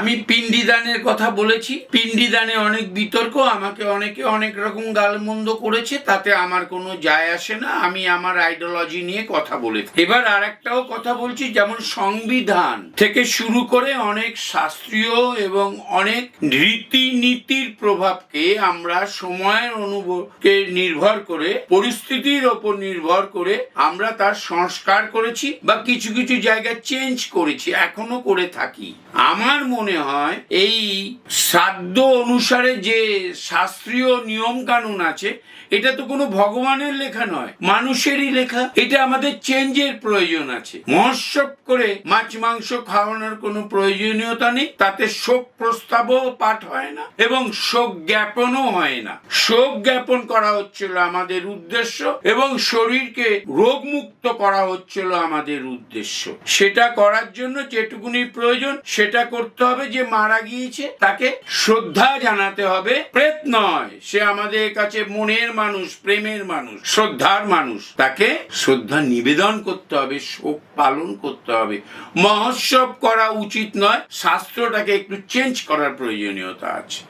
আমি পিণ্ডিদানের কথা বলেছি। পিণ্ডিদানে অনেক বিতর্ক, আমাকে অনেকে অনেক রকম গালমন্দ করেছে, তাতে আমার কোনো যায় আসে না। আমি আমার আইডিওলজি নিয়ে কথা বলে এবার আর একটাও কথা বলছি, যেমন সংবিধান থেকে শুরু করে অনেক শাস্ত্রীয় এবং অনেক রীতিনীতির প্রভাবকে আমরা সময়ের অনুভবকে নির্ভর করে, পরিস্থিতির ওপর নির্ভর করে আমরা তার সংস্কার করেছি বা কিছু কিছু জায়গায় চেঞ্জ করেছি, এখনও করে থাকি। আমার মনে হয় এই শ্রাদ্ধ অনুসারে যে শাস্ত্রীয় নিয়ম কানুন আছে, এটা তো কোনো ভগবানের লেখা নয়, মানুষেরই লেখা। এটা আমাদের চেঞ্জের প্রয়োজন আছে। মহোৎসব করে মাছ মাংস খাওয়ানোর কোনো প্রয়োজনীয়তা নেই, তাতে শোক প্রস্তাবও পাঠ হয় না এবং শোক জ্ঞাপনও হয় না। শোক জ্ঞাপন করা হচ্ছিল আমাদের উদ্দেশ্য এবং শরীরকে রোগমুক্ত করা হচ্ছিল আমাদের উদ্দেশ্য। সেটা করার জন্য যেটুকুনি প্রয়োজন, সেটা করতে হবে যে মারা গিয়েছে, তাকে শ্রদ্ধা জানাতে হবে, প্রেত নয়। সে আমাদের কাছে মনের মানুষ, প্রেমের মানুষ, শ্রদ্ধার মানুষ। তাকে শ্রদ্ধা নিবেদন করতে হবে, শোক পালন করতে হবে। মহোৎসব করা উচিত নয়, শাস্ত্রটাকে একটু চেঞ্জ করার প্রয়োজনীয়তা আছে।